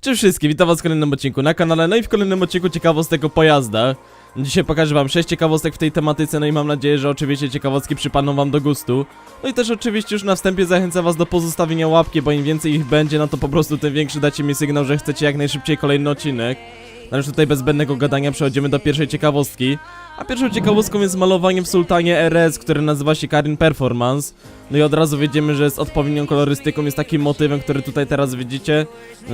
Cześć wszystkim, witam was w kolejnym odcinku na kanale, no i w kolejnym odcinku ciekawostek o pojazdach. Dzisiaj pokażę wam 6 ciekawostek w tej tematyce, no i mam nadzieję, że oczywiście ciekawostki przypadną wam do gustu. No i też oczywiście już na wstępie zachęcam was do pozostawienia łapki, bo im więcej ich będzie, no to po prostu tym większy dacie mi sygnał, że chcecie jak najszybciej kolejny odcinek. No już tutaj bez zbędnego gadania przechodzimy do pierwszej ciekawostki. A pierwszą ciekawostką jest malowanie w Sultanie RS, które nazywa się Karin Performance. No i od razu widzimy, że z odpowiednią kolorystyką jest takim motywem, który tutaj teraz widzicie.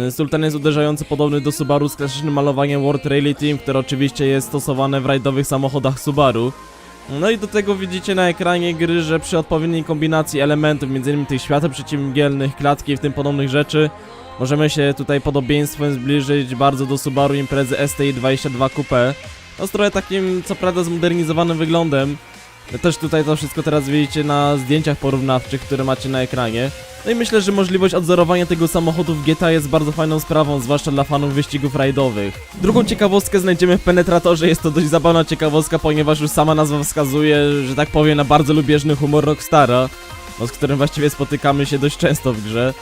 Y, Sultan jest uderzająco podobny do Subaru z klasycznym malowaniem World Rally Team, które oczywiście jest stosowane w rajdowych samochodach Subaru. No i do tego widzicie na ekranie gry, że przy odpowiedniej kombinacji elementów, m.in. tych świateł przeciwmgielnych, klatki i w tym podobnych rzeczy, możemy się tutaj podobieństwem zbliżyć bardzo do Subaru Imprezy STI 22 Coupe. No z trochę takim, co prawda zmodernizowanym wyglądem. Też tutaj to wszystko teraz widzicie na zdjęciach porównawczych, które macie na ekranie. No i myślę, że możliwość odzorowania tego samochodu w GTA jest bardzo fajną sprawą, zwłaszcza dla fanów wyścigów rajdowych. Drugą ciekawostkę znajdziemy w Penetratorze, jest to dość zabawna ciekawostka, ponieważ już sama nazwa wskazuje, że tak powiem, na bardzo lubieżny humor Rockstara, no, z którym właściwie spotykamy się dość często w grze.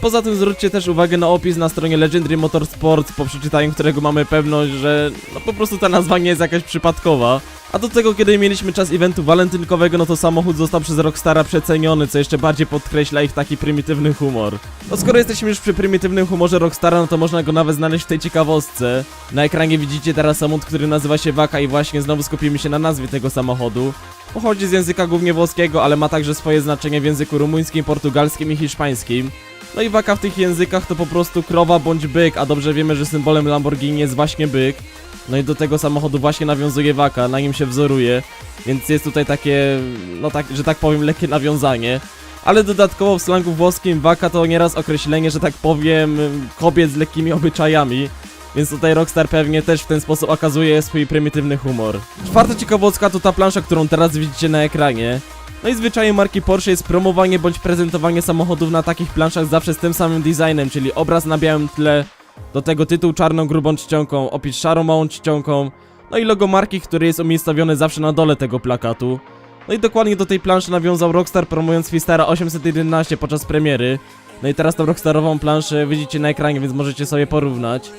Poza tym zwróćcie też uwagę na opis na stronie Legendary Motorsport, po przeczytaniu którego mamy pewność, że no po prostu ta nazwa nie jest jakaś przypadkowa. A do tego, kiedy mieliśmy czas eventu walentynkowego, no to samochód został przez Rockstara przeceniony, co jeszcze bardziej podkreśla ich taki prymitywny humor. No skoro jesteśmy już przy prymitywnym humorze Rockstara, no to można go nawet znaleźć w tej ciekawostce. Na ekranie widzicie teraz samochód, który nazywa się Waka i właśnie znowu skupimy się na nazwie tego samochodu. Pochodzi z języka głównie włoskiego, ale ma także swoje znaczenie w języku rumuńskim, portugalskim i hiszpańskim. No i waka w tych językach to po prostu krowa bądź byk, a dobrze wiemy, że symbolem Lamborghini jest właśnie byk. No i do tego samochodu właśnie nawiązuje waka, na nim się wzoruje, więc jest tutaj takie, no tak, że tak powiem, lekkie nawiązanie. Ale dodatkowo w slangu włoskim waka to nieraz określenie, że tak powiem, kobiet z lekkimi obyczajami. Więc tutaj Rockstar pewnie też w ten sposób okazuje swój prymitywny humor. Czwarta ciekawostka to ta plansza, którą teraz widzicie na ekranie. No i zwyczajem marki Porsche jest promowanie bądź prezentowanie samochodów na takich planszach zawsze z tym samym designem, czyli obraz na białym tle, do tego tytuł czarną grubą czcionką, opis szarą małą czcionką, no i logo marki, który jest umiejscowiony zawsze na dole tego plakatu. No i dokładnie do tej planszy nawiązał Rockstar promując Fistara 811 podczas premiery. No i teraz tą Rockstarową planszę widzicie na ekranie, więc możecie sobie porównać.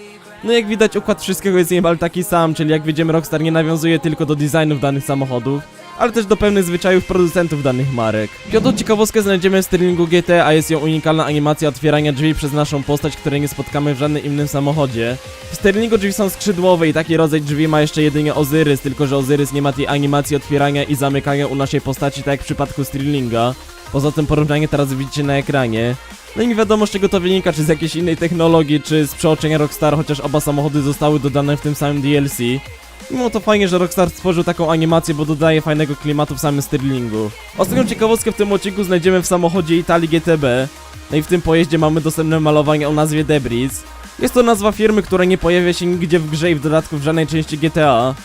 No jak widać układ wszystkiego jest niemal taki sam, czyli jak widzimy Rockstar nie nawiązuje tylko do designów danych samochodów, ale też do pewnych zwyczajów producentów danych marek. Piątą ciekawostkę znajdziemy w stylingu GT, a jest ją unikalna animacja otwierania drzwi przez naszą postać, której nie spotkamy w żadnym innym samochodzie. W sterlingu drzwi są skrzydłowe i taki rodzaj drzwi ma jeszcze jedynie Ozyrys, tylko że Ozyrys nie ma tej animacji otwierania i zamykania u naszej postaci tak jak w przypadku Sterlinga. Poza tym porównanie teraz widzicie na ekranie. No i nie wiadomo z czego to wynika, czy z jakiejś innej technologii, czy z przeoczenia Rockstar, chociaż oba samochody zostały dodane w tym samym DLC. Mimo to fajnie, że Rockstar stworzył taką animację, bo dodaje fajnego klimatu w samym Sterlingu. Ostatnią ciekawostkę w tym odcinku znajdziemy w samochodzie Italii GTB. No i w tym pojeździe mamy dostępne malowanie o nazwie Debris. Jest to nazwa firmy, która nie pojawia się nigdzie w grze i w dodatku w żadnej części GTA.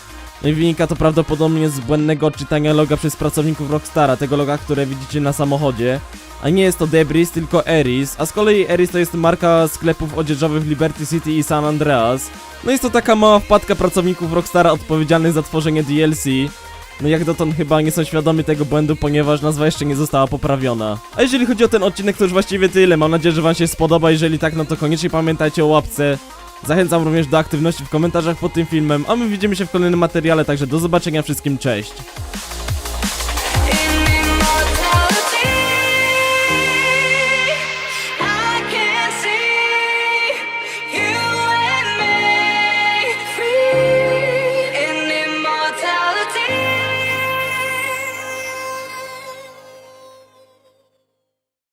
No i wynika to prawdopodobnie z błędnego odczytania loga przez pracowników Rockstara, tego loga, które widzicie na samochodzie. A nie jest to Debris, tylko Eris, a z kolei Eris to jest marka sklepów odzieżowych Liberty City i San Andreas. No jest to taka mała wpadka pracowników Rockstara odpowiedzialnych za tworzenie DLC. No jak dotąd chyba nie są świadomi tego błędu, ponieważ nazwa jeszcze nie została poprawiona. A jeżeli chodzi o ten odcinek, to już właściwie tyle. Mam nadzieję, że wam się spodoba. Jeżeli tak, no to koniecznie pamiętajcie o łapce. Zachęcam również do aktywności w komentarzach pod tym filmem, a my widzimy się w kolejnym materiale, także do zobaczenia wszystkim, cześć!